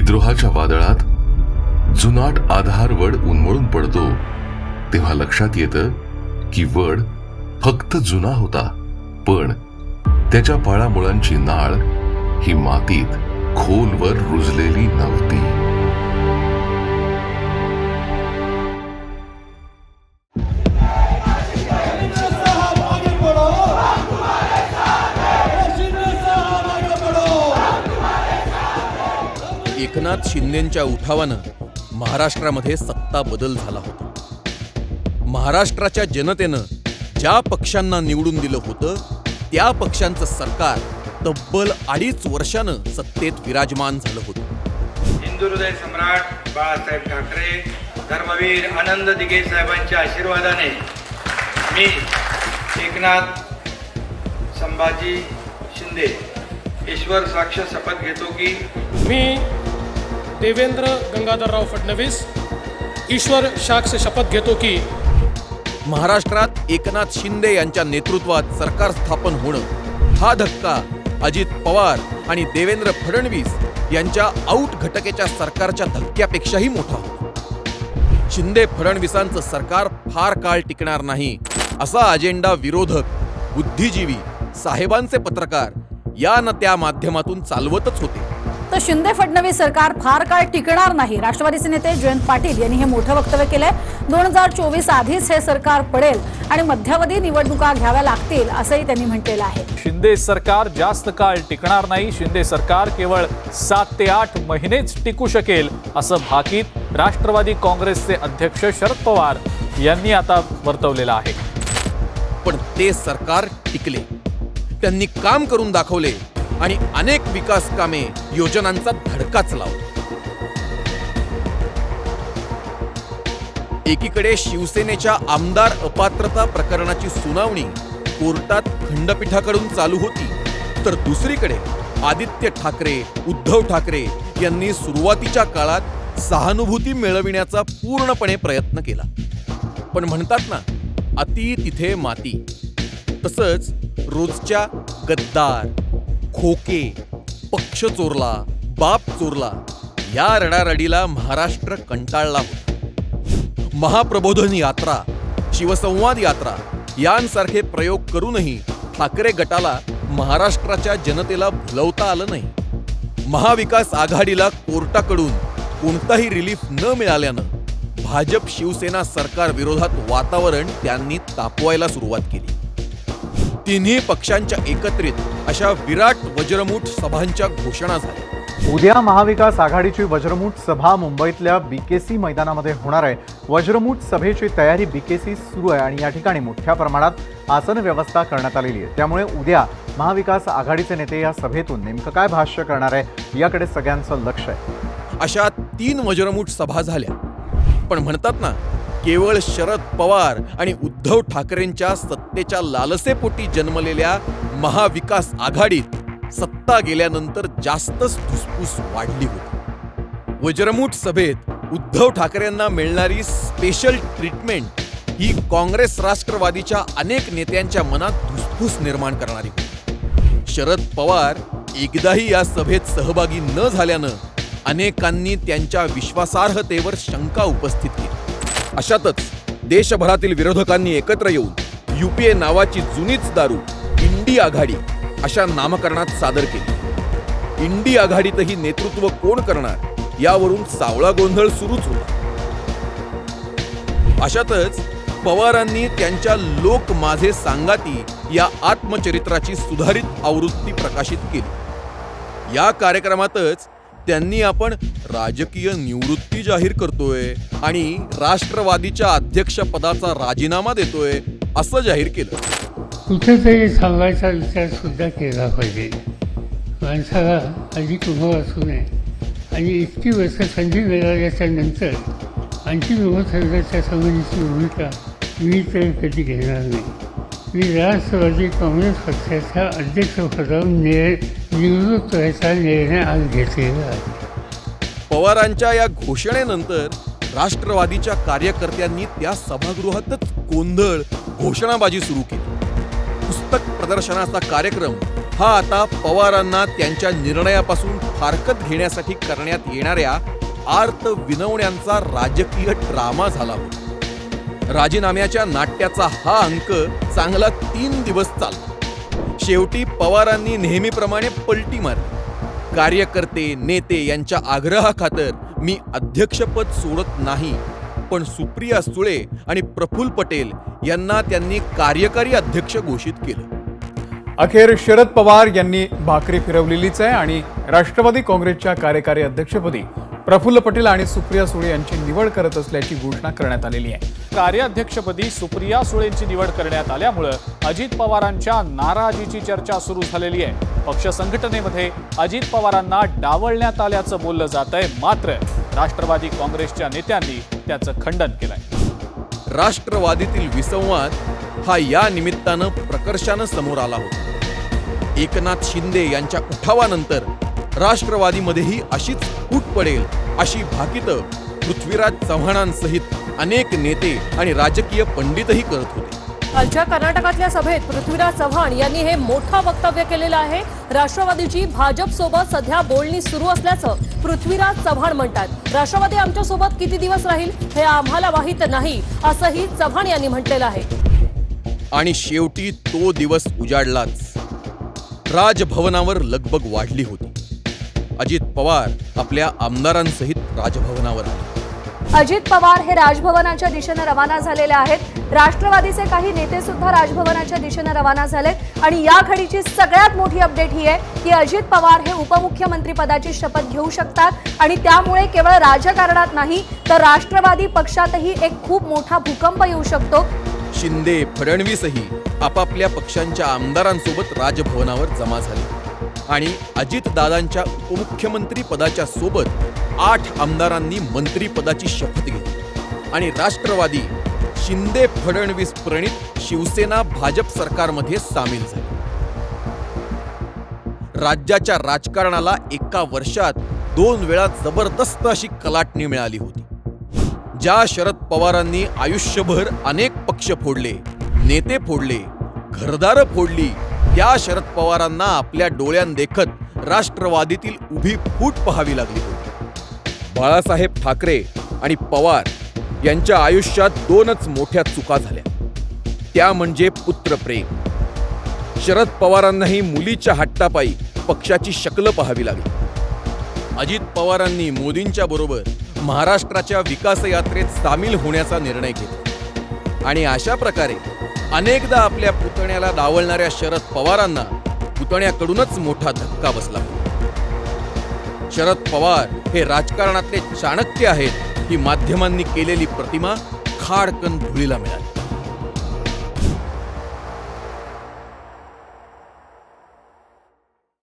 विद्रोहाच्या वादळात जुनाट आधार वड उन्मळून पडतो तेव्हा लक्षात येतं की वड फक्त जुना होता पण त्याच्या पाळामुळांची नाळ ही मातीत खोलवर रुजलेली नव्हती. एकनाथ शिंदेच्या उठावानं महाराष्ट्रामध्ये सत्ता बदल झाला होता. महाराष्ट्राच्या जनतेनं ज्या पक्षांना निवडून दिलं होतं त्या पक्षांचं सरकार तब्बल अडीच वर्षानं सत्तेत विराजमान झालं होतं. हिंदू हृदय सम्राट बाळासाहेब ठाकरे धर्मवीर आनंद दिघे साहेबांच्या आशीर्वादाने मी एकनाथ संभाजी शिंदे ईश्वर साक्ष शपथ घेतो की मी देवेंद्र गंगाधरराव फडणवीस ईश्वर साक्ष शपथ घेतो की महाराष्ट्रात एकनाथ शिंदे यांच्या नेतृत्वात सरकार स्थापन होणं हा धक्का अजित पवार आणि देवेंद्र फडणवीस यांच्या आऊट घटकेच्या सरकारच्या धक्क्यापेक्षाही मोठा. होता शिंदे फडणवीसांचं सरकार फार काळ टिकणार नाही असा अजेंडा विरोधक बुद्धिजीवी साहेबांचे पत्रकार या न त्या माध्यमातून चालवतच होते. तर शिंदे फडणवीस सरकार फार काळ टिकणार नाही. राष्ट्रवादीचे नेते जयंत पाटील यांनी हे मोठं वक्तव्य केलंय. दोन हजार चोवीस आधीच हे सरकार पडेल आणि मध्यावधी निवडणुका घ्याव्या लागतील असंही त्यांनी म्हटलेलं आहे. शिंदे सरकार जास्त काळ टिकणार नाही. शिंदे सरकार केवळ सात ते आठ महिनेच टिकू शकेल असं भाकीत राष्ट्रवादी काँग्रेसचे अध्यक्ष शरद पवार यांनी आता वर्तवलेलं आहे. पण ते सरकार टिकले. त्यांनी काम करून दाखवले. आणि अनेक विकास कामे योजनांचा धडकाच लाव एकीकडे शिवसेनेच्या आमदार अपात्रता प्रकरणाची सुनावणी कोर्टात खंडपीठाकडून चालू होती तर दुसरीकडे आदित्य ठाकरे उद्धव ठाकरे यांनी सुरुवातीच्या काळात सहानुभूती मिळविण्याचा पूर्णपणे प्रयत्न केला. पण म्हणतात ना अति तिथे माती. तसंच रोजच्या गद्दार खोके पक्ष चोरला बाप चोरला या रडारडीला महाराष्ट्र कंटाळला होता. महाप्रबोधन यात्रा शिवसंवाद यात्रा यांसारखे प्रयोग करूनही ठाकरे गटाला महाराष्ट्राच्या जनतेला भुलवता आलं नाही. महाविकास आघाडीला कोर्टाकडून कोणताही रिलीफ न मिळाल्यानं भाजप शिवसेना सरकार विरोधात वातावरण त्यांनी तापवायला सुरुवात केली. तिन्ही पक्षांच्या एकत्रित अशा विराट वज्रमूठ सभांच्या घोषणा झाल्या. उद्या महाविकास आघाडीची वज्रमूठ सभा मुंबईतल्या बीकेसी मैदानामध्ये होणार आहे. वज्रमूठ सभेची तयारी बीकेसी सुरू आहे आणि या ठिकाणी मोठ्या प्रमाणात आसन व्यवस्था करण्यात आलेली आहे. त्यामुळे उद्या महाविकास आघाडीचे नेते या सभेतून नेमकं काय भाष्य करणार आहे याकडे सगळ्यांचं लक्ष आहे. अशा तीन वज्रमूठ सभा झाल्या. पण म्हणतात ना केवळ शरद पवार आणि उद्धव ठाकरेंच्या सत्तेच्या लालसेपोटी जन्मलेल्या महाविकास आघाडीत सत्ता गेल्यानंतर जास्तच धुसफूस वाढली होती. वज्रमूठ सभेत उद्धव ठाकरेंना मिळणारी स्पेशल ट्रीटमेंट ही काँग्रेस राष्ट्रवादीच्या अनेक नेत्यांच्या मनात धुसफूस निर्माण करणारी होती. शरद पवार एकदाही या सभेत सहभागी न झाल्यानं अनेकांनी त्यांच्या विश्वासार्हतेवर शंका उपस्थित केली. अशातच देशभरातील विरोधकांनी एकत्र येऊन युपीए नावाची जुनीच दारू इंडी आघाडी अशा नामकरणात सादर केली. इंडी आघाडीतही नेतृत्व कोण करणार यावरून सावळा गोंधळ सुरूच होता. अशातच पवारांनी त्यांच्या लोक माझे सांगाती या आत्मचरित्राची सुधारित आवृत्ती प्रकाशित केली. या कार्यक्रमातच त्यांनी आपण राजकीय निवृत्ती जाहीर करतोय आणि राष्ट्रवादीच्या अध्यक्षपदाचा राजीनामा देतोय असं जाहीर केलं. कुठेतरी थांबायचा विचार सुद्धा केला पाहिजे. माणसाला अधिक उभं असू नये. आणि इतकी वर्ष संधी मिळाल्याच्या नंतर आणखी उभं संबंधीची भूमिका मी तर कधी घेणार नाही. मी राष्ट्रवादी काँग्रेस पक्षाच्या अध्यक्षपदावर निर निवृत्त व्हायचा निर्णय आज घेतलेला आहे पवारांच्या या घोषणेनंतर राष्ट्रवादीच्या कार्यकर्त्यांनी त्या सभागृहातच गोंधळ घोषणाबाजी सुरू केली. पुस्तक प्रदर्शनाचा कार्यक्रम हा आता पवारांना त्यांच्या निर्णयापासून फारकत घेण्यासाठी करण्यात येणाऱ्या आर्त विनवण्यांचा राजकीय ड्रामा झाला होता. राजीनाम्याच्या नाट्याचा हा अंक चांगला तीन दिवस चालला. शेवटी पवारांनी नेहमीप्रमाणे पलटी मारली. कार्यकर्ते नेते यांच्या आग्रहाखातर मी अध्यक्षपद सोडत नाही. पण सुप्रिया सुळे आणि प्रफुल पटेल यांना त्यांनी कार्यकारी अध्यक्ष घोषित केलं. अखेर शरद पवार यांनी भाकरी फिरवलेलीच आहे आणि राष्ट्रवादी काँग्रेसच्या कार्यकारी अध्यक्षपदी प्रफुल्ल पटेल आणि सुप्रिया सुळे यांची निवड करत असल्याची घोषणा करण्यात आलेली आहे. कार्याध्यक्षपदी सुप्रिया सुळेंची निवड करण्यात आल्यामुळं अजित पवारांच्या नाराजीची चर्चा सुरू झालेली आहे. पक्ष संघटनेमध्ये अजित पवारांना डावलण्यात आल्याचं बोललं जात आहे. मात्र राष्ट्रवादी काँग्रेसच्या नेत्यांनी त्याचं खंडन केलंय. राष्ट्रवादीतील विसंवाद हा या निमित्तानं प्रकर्षानं समोर आला होता. एकनाथ शिंदे यांच्या उठावानंतर राष्ट्रवादीमध्येही अशीच फूट पडेल अशी भाकितं पृथ्वीराज चव्हाणांसहित अनेक नेते आणि राजकीय पंडितही करत होते. कालच्या कर्नाटकातल्या सभेत पृथ्वीराज चव्हाण यांनी हे मोठं वक्तव्य केलेलं आहे. राष्ट्रवादीची भाजप सोबत सध्या बोलणी सुरू असल्याचं पृथ्वीराज चव्हाण म्हणतात. राष्ट्रवादी आमच्यासोबत किती दिवस राहील हे आम्हाला माहीत नाही असंही चव्हाण यांनी म्हटलेलं आहे. आणि शेवटी तो दिवस उजाडलाच. राजभवनावर लगबग वाढली होती. पवार आपल्या आमदारांसहित राजभवनावर. आले अजित पवार हे राजभवनाच्या दिशेनं रवाना झालेले आहेत. राष्ट्रवादीचे काही नेते सुद्धा राजभवनाच्या दिशेनं रवाना झालेत. आणि या घडीची सगळ्यात मोठी अपडेट ही आहे की अजित पवार हे उपमुख्यमंत्री पदाची शपथ घेऊ शकतात. आणि त्यामुळे केवळ राजकारणात नाही तर राष्ट्रवादी पक्षातही एक खूप मोठा भूकंप येऊ शकतो. शिंदे फडणवीसही आपापल्या पक्षांच्या आमदारांसोबत राजभवनावर जमा झाले. आणि अजितदादांच्या उपमुख्यमंत्री पदाच्या सोबत आठ आमदारांनी मंत्रीपदाची शपथ घेतली. आणि राष्ट्रवादी शिंदे फडणवीस प्रणित शिवसेना भाजप सरकारमध्ये सामील झाली. राज्याच्या राजकारणाला एका वर्षात दोन वेळा जबरदस्त अशी कलाटणी मिळाली होती. ज्या शरद पवारांनी आयुष्यभर अनेक पक्ष फोडले नेते फोडले घरदारं फोडली त्या शरद पवारांना आपल्या डोळ्यांदेखत राष्ट्रवादीतील उभी फूट पाहावी लागली होती. बाळासाहेब ठाकरे आणि पवार यांच्या आयुष्यात दोनच मोठ्या चुका झाल्या. त्या म्हणजे पुत्रप्रेम शरद पवारांनाही मुलीच्या हट्टापायी पक्षाची शकल पाहावी लागली. अजित पवारांनी मोदींच्या बरोबर महाराष्ट्राच्या विकास यात्रेत सामील होण्याचा निर्णय घेतला. आणि अशा प्रकारे अनेकदा आपल्या पुतण्याला डावलणाऱ्या शरद पवारांना पुतण्याकडूनच मोठा धक्का बसला. शरद पवार हे राजकारणातले चाणक्य आहेत ही माध्यमांनी केलेली प्रतिमा खाडकन धुळीला मिळाली.